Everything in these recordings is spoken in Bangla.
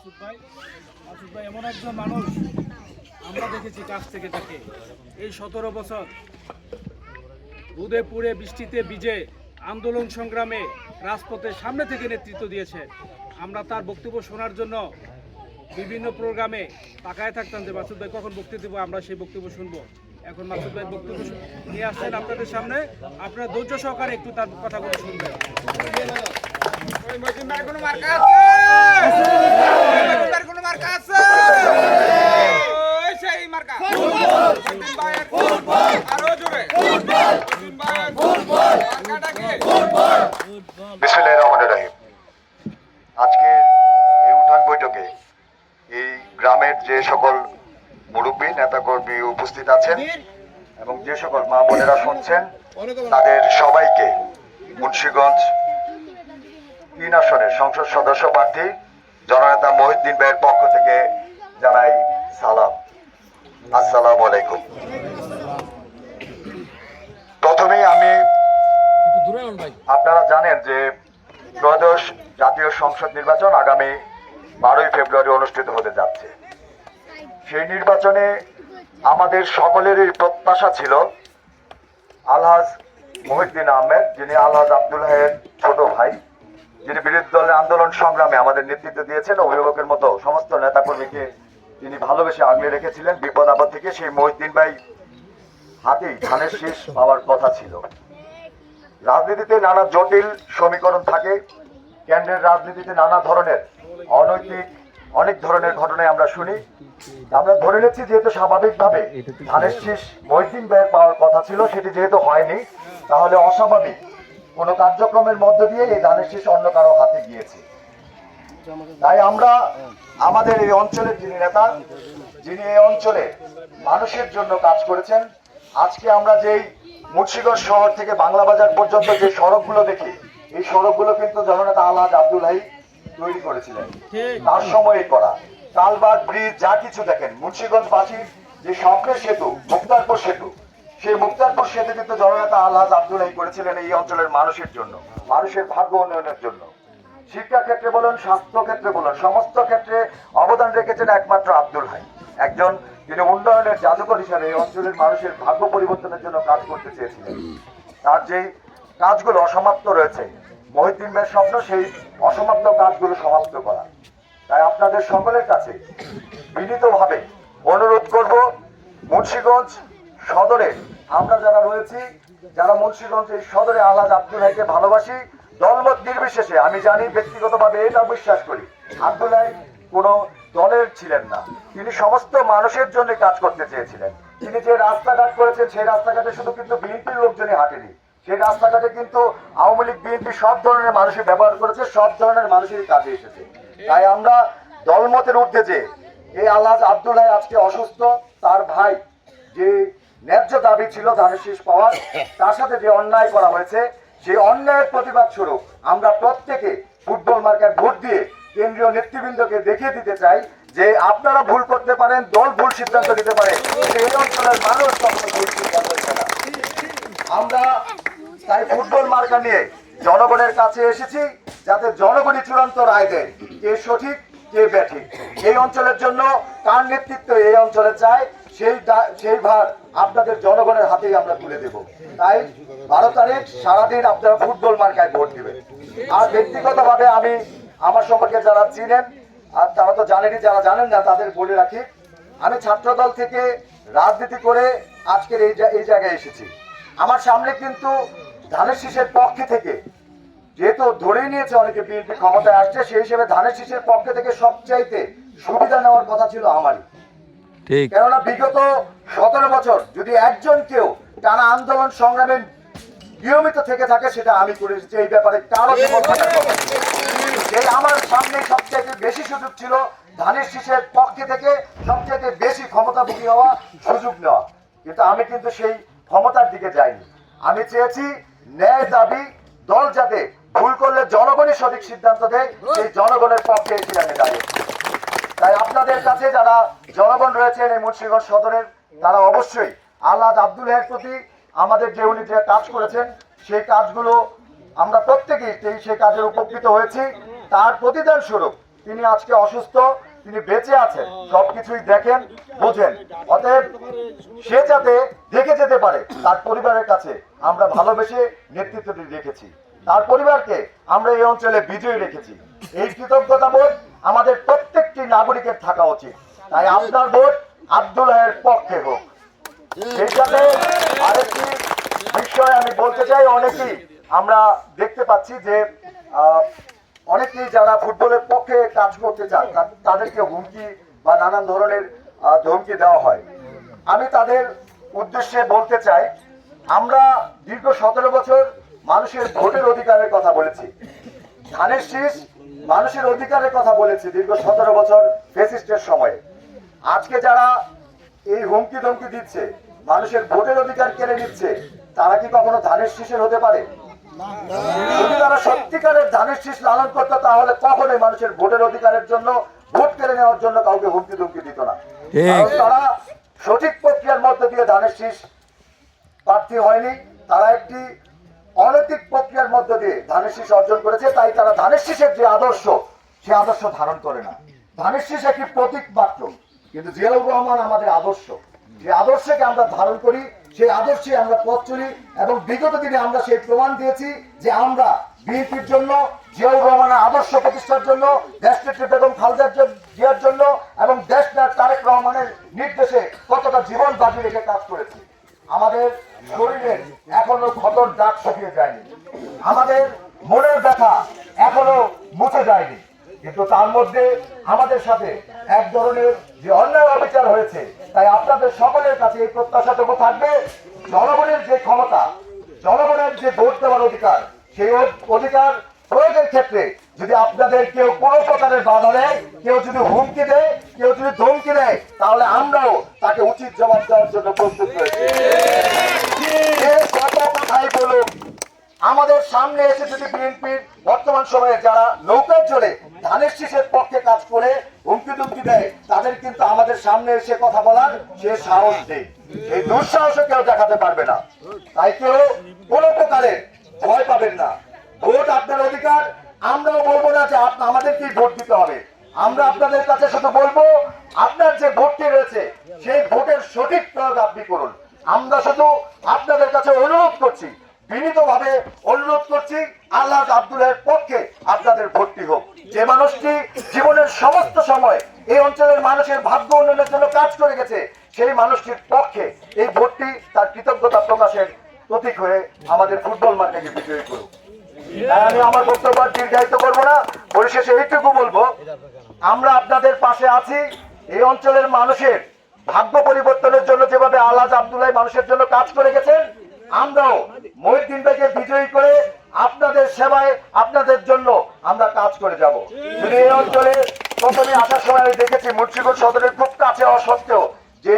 মাসুদ ভাই। মাসুদ ভাই, এমন একজন মানুষ আমরা দেখেছি কাছ থেকে তাকে। এই সতেরো বছর বৃষ্টিতে ভিজে আন্দোলন সংগ্রামে রাজপথের সামনে থেকে নেতৃত্ব দিয়েছে। আমরা তার বক্তব্য শোনার জন্য বিভিন্ন প্রোগ্রামে তাকায় থাকতাম যে, মাসুদ ভাই, কখন বক্তব্য দেবো? আমরা সেই বক্তব্য শুনব। এখন মাসুদ ভাই বক্তব্য নিয়ে আসছেন আপনাদের সামনে। আপনারা ধৈর্য সহকারে একটু তার কথাগুলো শুনবেন। আজকে এই উঠান বৈঠকে এই গ্রামের যে সকল মুরব্বী, নেতাকর্মী উপস্থিত আছেন এবং যে সকল মা বোনেরা শুনছেন, তাদের সবাইকে মুন্সিগঞ্জ তিন আসনের সংসদ সদস্য প্রার্থী জননেতা মহিউদ্দিন ভাইয়ের পক্ষ থেকে জানাই সালাম। আসসালামু আলাইকুম। প্রথমেই আমি আপনারা জানেন যে ত্রয়োদশ জাতীয় সংসদ নির্বাচন আগামী বারোই ফেব্রুয়ারি অনুষ্ঠিত হতে যাচ্ছে। সেই নির্বাচনে আমাদের সকলেরই প্রত্যাশা ছিল আলহাজ মহিউদ্দিন আহমেদ, যিনি আলহাজ আব্দুল হায়ের ছোট ভাই। যিনি বিরোধী দলের আন্দোলন সংগ্রামে আমাদের নেতৃত্ব দিয়েছেন অভিভাবকের মতো সমস্ত নেতাকর্মীকে তিনি ভালোবেসে আগলে রেখেছিলেন। বিপদ আপদ থেকে সেই মহিউদ্দিন ভাই হাতেই ধানের শীষ পাওয়ার কথা ছিল। রাজনীতিতে নানা জটিল সমীকরণ থাকে। কেন্দ্রের রাজনীতিতে নানা ধরনের অনৈতিক অনেক ধরনের ঘটনায় আমরা শুনি। আমরা ধরে নিচ্ছি যেহেতু স্বাভাবিকভাবে ধানের শীষ মহিদিন ব্যয় পাওয়ার কথা ছিল সেটি যেহেতু হয়নি তাহলে অস্বাভাবিক। কোনো কার্যক্রমের মধ্য দিয়ে এই ধানের শীষ অন্য কারও হাতে গিয়েছে। তাই আমরা আমাদের এই অঞ্চলের যিনি নেতা, যিনি এই অঞ্চলে মানুষের জন্য কাজ করেছেন, আজকে আমরা যেই মুন্সিগঞ্জ শহর থেকে বাংলা বাজার পর্যন্ত যে সড়কগুলো দেখি, এই সড়কগুলো কিন্তু জননেতা আলহাজ আব্দুল হাই তৈরি করেছিলেন। তার সময়ে করা। কালবার্ট ব্রিজ, যা কিছু দেখেন, মুন্সিগঞ্জবাসীর যে স্বপ্নের সেতু, মুক্তারপুর সেতু সেই মুক্তারপুর সেতু কিন্তু জননেতা আলহাজ আব্দুল হাই করেছিলেন এই অঞ্চলের মানুষের জন্য, মানুষের ভাগ্য উন্নয়নের জন্য। শিক্ষা ক্ষেত্রে বলুন স্বাস্থ্য ক্ষেত্রে বলুন, সমস্ত ক্ষেত্রে অবদান রেখেছেন একমাত্র আব্দুল হাই। একজন তিনি উন্নয়নের জাদুকর হিসাবে এই অঞ্চলের মানুষের ভাগ্য পরিবর্তনের জন্য কাজ করতে চেয়েছিলেন। তার যেই কাজগুলো অসমাপ্ত রয়েছে মহিদ্দিন ভাইয়ের স্বপ্ন সেই অসমাপ্ত কাজগুলো সমাপ্ত করা। তাই আপনাদের সকলের কাছে বিনীতভাবে অনুরোধ করব, মুন্সিগঞ্জ সদরে আমরা যারা রয়েছি, যারা মুন্সিগঞ্জ এই সদরে আলহাজ আব্দুল হাইকে ভালোবাসি, দলমত নির্বিশেষে, আমি জানি, ব্যক্তিগতভাবে এটা বিশ্বাস করি, আব্দুল হাই কোনো দলের ছিলেন না। তিনি সমস্ত মানুষের জন্য কাজ করতে চেয়েছিলেন। তিনি যে রাস্তাঘাট করেছেন, সেই রাস্তাঘাটে শুধু কিন্তু বিএনপির লোকজনই হাঁটেনি। সেই রাস্তাঘাটে কিন্তু আওয়ামী লীগ, বিএনপি সব ধরনের মানুষই ব্যবহার করেছে, সব ধরনের মানুষেরই কাজে এসেছে। তাই আমরা দলমতের ঊর্ধ্বে যে, এই আল্লাহ আব্দুল্লাহ আজকে অসুস্থ, তার ভাই যে ন্যায্য দাবি ছিল ধানের শীষ পাওয়ার, তার সাথে যে অন্যায় করা হয়েছে, সেই অন্যায়ের প্রতিবাদ স্বরূপ আমরা প্রত্যেকে ফুটবল মার্কার ভোট দিয়ে কেন্দ্রীয় নেতৃবৃন্দকে দেখিয়ে দিতে চাই যে আপনারা ভুল করতে পারেন, দল ভুল সিদ্ধান্ত নিতে পারে। এই অঞ্চলের মানুষ কখনো ভুল সিদ্ধান্ত নিতে না আমরা তাই ফুটবল মার্কা নিয়ে জনগণের কাছে এসেছি যাতে জনগণই চূড়ান্ত রায় দেয় কে সঠিক, কে ব্যাঠিক। এই অঞ্চলের জন্য কার নেতৃত্ব এই অঞ্চলে চায় সেই সেই ভার আপনাদের জনগণের হাতেই আমরা তুলে দেব। তাই বারো তারিখ সারাদিন আপনারা ফুটবল মার্কায় ভোট দিবেন। আর ব্যক্তিগতভাবে আমি আমার সম্পর্কে যারা চিনেন, আর তারা তো জানেনই যারা জানেন না তাদের বলে রাখি, আমি ছাত্রদল থেকে রাজনীতি করে আজকের এই এই জায়গায় এসেছি। আমার সামনে কিন্তু ধানের শীষের পক্ষে থেকে, যেহেতু ধরেই নিয়েছে অনেকে বিএনপি ক্ষমতায় আসছে, সেই হিসেবে ধানের শীষের পক্ষে থেকে সবচাইতে সুবিধা নেওয়ার কথা ছিল আমারই। কেননা বিগত সতেরো বছর যদি একজন কেউ টানা আন্দোলন সংগ্রামে নিয়মিত থেকে থাকে, সেটা আমি করে এসেছি। এই ব্যাপারে কারও। এই আমার সামনে সবচাইতে বেশি সুযোগ ছিল ধানের শীষের পক্ষে থেকে সবচাইতে বেশি ক্ষমতাভোগী হওয়া সুযোগ নেওয়া। কিন্তু আমি কিন্তু সেই ক্ষমতার দিকে যাইনি। আমি চেয়েছি ন্যায় দাবি, দল যাতে ভুল করলে জনগণই সঠিক সিদ্ধান্ত দেয়, সেই জনগণের পক্ষে এসে আমি আপনাদের কাছে যারা জনগণ রয়েছেন এই মুন্সিগঞ্জ সদরের, তারা অবশ্যই আল্লাহ আব্দুল হের প্রতি আমাদের যে উনি যে কাজ করেছেন, সেই কাজগুলো আমরা প্রত্যেকেই সেই কাজের উপকৃত হয়েছি। তার প্রতিদান স্বরূপ তিনি আজকে অসুস্থ, তিনি বেঁচে আছেন, সবকিছুই দেখেন, বোঝেন। অতএব সে যাতে দেখে যেতে পারে, তার পরিবারের কাছে আমরা ভালোবেসে নেতৃত্বটি রেখেছি। তার পরিবারকে আমরা এই অঞ্চলে বিজয়ী রেখেছি। এই কৃতজ্ঞতা বোধ আমাদের প্রত্যেকটি নাগরিকের থাকা উচিত। তাই আপনার ভোট আব্দুল্লাহের পক্ষে হোক। সেই আরেকটি বিষয় আমি বলতে চাই, অনেকেই আমরা দেখতে পাচ্ছি যে অনেকেই যারা ফুটবলের পক্ষে কাজ করতে চান তাদেরকে হুমকি বা নানান ধরনের ধমকি দেওয়া হয়। আমি তাদের উদ্দেশ্যে বলতে চাই, আমরা দীর্ঘ সতেরো বছর মানুষের ভোটের অধিকারের কথা বলেছি। ধানের শীষ মানুষের অধিকারের কথা বলেছি দীর্ঘ সতেরো বছর ফেসিস্টের সময়ে। আজকে যারা এই হুমকি ধমকি দিচ্ছে মানুষের ভোটের অধিকার কেড়ে নিচ্ছে তারা কি কখনো ধানের শীষের হতে পারে? যদি তারা সত্যিকারের ধানের শীষ লালন করতো তাহলে কখনোই মানুষের ভোটের অধিকারের জন্য ভোট কেড়ে নেওয়ার জন্য কাউকে হুমকি ধমকি দিত না। তারা সঠিক প্রক্রিয়ার মধ্যে দিয়ে ধানের শীষ প্রার্থী হয়নি। তারা একটি অনৈতিক প্রক্রিয়ার মধ্য দিয়ে ধানের শীষ অর্জন করেছে, তাই তারা ধানের শীষের যে আদর্শ, সে আদর্শ ধারণ করে না। ধানের শীষ একটি প্রতীক মাত্র, কিন্তু জিয়াউর রহমান আমাদের আদর্শ। যে আদর্শকে আমরা ধারণ করি, সেই আদর্শে আমরা পথ চলি এবং বিগত দিনে আমরা সেই প্রমাণ দিয়েছি যে আমরা বিএনপির জন্য, জিয়াউর রহমানের আদর্শ প্রতিষ্ঠার জন্য দেশনেত্রী বেগম খালেদা জিয়ার জন্য এবং দেশ তারেক রহমানের নির্দেশে কতটা জীবন বাজি রেখে কাজ করেছি। আমাদের শরীরের এখনও ক্ষতর দাগ শুকিয়ে যায়নি। আমাদের মনের ব্যথা এখনও মুছে যায়নি। কিন্তু তার মধ্যে আমাদের সাথে এক ধরনের যে অন্যায় অবিচার হয়েছে, তাই আপনাদের সকলের কাছে এই প্রত্যাশাটুকু থাকবে, জনগণের যে ক্ষমতা, জনগণের যে ভোট দেওয়ার অধিকার, সেই অধিকার প্রয়োগের ক্ষেত্রে যদি আপনাদের কেউ কোনো প্রকারের বাধা দেয়, কেউ যদি হুমকি দেয়, কেউ যদি ধমকি দেয়, তাহলে আমরাও তাকে উচিত জবাব দেওয়ার জন্য প্রস্তুত রয়েছি। আমাদের সামনে এসে যদি বিএনপির বর্তমান সময়ে যারা নৌকায় চলে ধানের শীষের পক্ষে কাজ করে, হুমকি দুমকি দেয়, তাদের কিন্তু আমাদের সামনে এসে কথা বলার সে সাহস নেই। এই দুঃসাহসে কেউ দেখাতে পারবে না। তাই কেউ কোনো প্রকারের ভয় পাবেন না। ভোট আপনার অধিকার, আমরাও বলব না যে আমাদেরকেই ভোট দিতে হবে। আমরা আপনাদের কাছে শুধু বলব, আপনার যে ভোটটি রয়েছে, সেই ভোটের সঠিক প্রয়োগ আপনি করুন। আমরা শুধু আপনাদের কাছে অনুরোধ করছি, বিনীতভাবে অনুরোধ করছি, আল্লাহ আব্দুলের পক্ষে আপনাদের ভোটটি হোক। যে মানুষটি জীবনের সমস্ত সময় এই অঞ্চলের মানুষের ভাগ্য উন্নয়নের জন্য কাজ করে গেছে, সেই মানুষটির পক্ষে এই ভোটটি তার কৃতজ্ঞতা প্রকাশের প্রতীক হয়ে আমাদের ফুটবল মাঠটাকে বিজয়ী করুক। আমি আমার বক্তব্য দীর্ঘায়িত করব না। পরিশেষে এইটুকু বলব, আমরা আপনাদের পাশে আছি। এই অঞ্চলের মানুষের ভাগ্য পরিবর্তনের জন্য যেভাবে আলাজ আব্দুল্লাহ মানুষের জন্য কাজ করে গেছেন, আমরাও মহিউদ্দিন ভাইকে বিজয়ী করে আপনাদের সেবায়, আপনাদের জন্য আমরা কাজ করে যাব। যদি এই অঞ্চলে প্রথমে আসার সময় আমি দেখেছি মুন্সিগঞ্জ সদরের খুব কাছে হওয়া সত্ত্বেও যে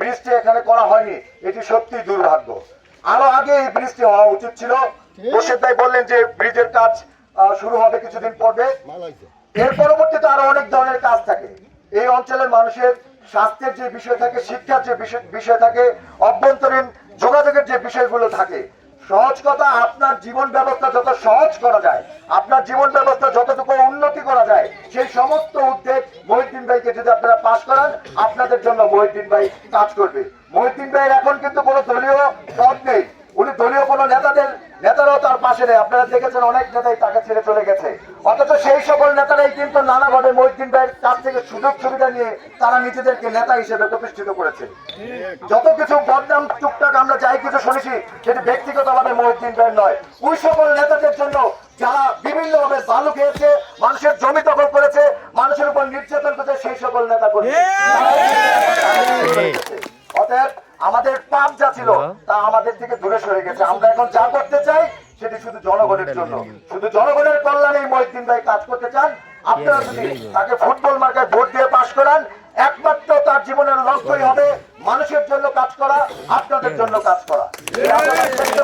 ব্রিজটি এখানে করা হয়নি, এটি সত্যি দুর্ভাগ্য। আরও আগে এই ব্রিজটি হওয়া উচিত ছিল। মোর্শেদ ভাই বললেন যে ব্রিজের কাজ শুরু হবে কিছুদিন পরে এর পরবর্তীতে আরও অনেক ধরনের কাজ থাকে। এই অঞ্চলের মানুষের স্বাস্থ্যের যে বিষয় থাকে শিক্ষার যে বিষয়- থাকে অভ্যন্তরীণ যোগাযোগের যে বিষয়গুলো থাকে সহজ কথা আপনার জীবন ব্যবস্থা যত সহজ করা যায় আপনার জীবন ব্যবস্থা যতটুকু উন্নতি করা যায় সেই সমস্ত উদ্যোগ মহিউদ্দিন ভাইকে যদি আপনারা পাশ করান আপনাদের জন্য মহিউদ্দিন ভাই কাজ করবে। মহিউদ্দিন ভাইয়ের এখন কিন্তু কোনো দলীয় পদ নেই। উনি দলীয় কোনো নেতাদের পাশে নেই আপনারা দেখেছেন অনেক নেতাই তাকে ছেড়ে চলে গেছে। অথচ সেই সকল নেতারাই কিন্তু নানাভাবে মহিউদ্দিন ভাইয়ের কাছ থেকে সুযোগ সুবিধা নিয়ে তারা নিজেদেরকে নেতা হিসেবে প্রতিষ্ঠিত করেছে। যত কিছু বদনাম টুকটাক আমরা যাই কিছু শুনেছি সেটি ব্যক্তিগতভাবে মহিউদ্দিন ভাইয়ের নয়। ওই সকল নেতাদের জন্য যারা বিভিন্নভাবে বালু খেয়েছে মানুষের জমি দখল করেছে মানুষের উপর নির্যাতন করেছে সেই সকল নেতা করেছে অতএব আমাদের পাপ যা ছিল তা আমাদের থেকে দূরে সরে গেছে। আমরা এখন যা করতে চাই সেটি শুধু জনগণের জন্য। শুধু জনগণের কল্যাণে মহিউদ্দিন ভাই কাজ করতে চান আপনারা যদি তাকে ফুটবল মার্কায় ভোট দিয়ে পাশ করান একমাত্র তার জীবনের লক্ষ্যই হবে মানুষের জন্য কাজ করা আপনাদের জন্য কাজ করা।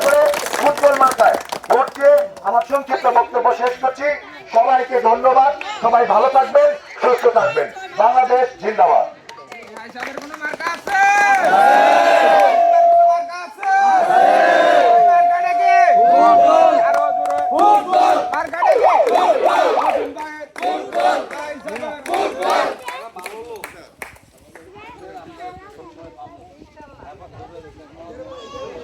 করে ফুটবল মার্কায় ভোট দিয়ে আমার সংক্ষিপ্ত বক্তব্য শেষ করছি। সবাইকে ধন্যবাদ। সবাই ভালো থাকবেন সুস্থ থাকবেন। বাংলাদেশ জিন্দাবাদ।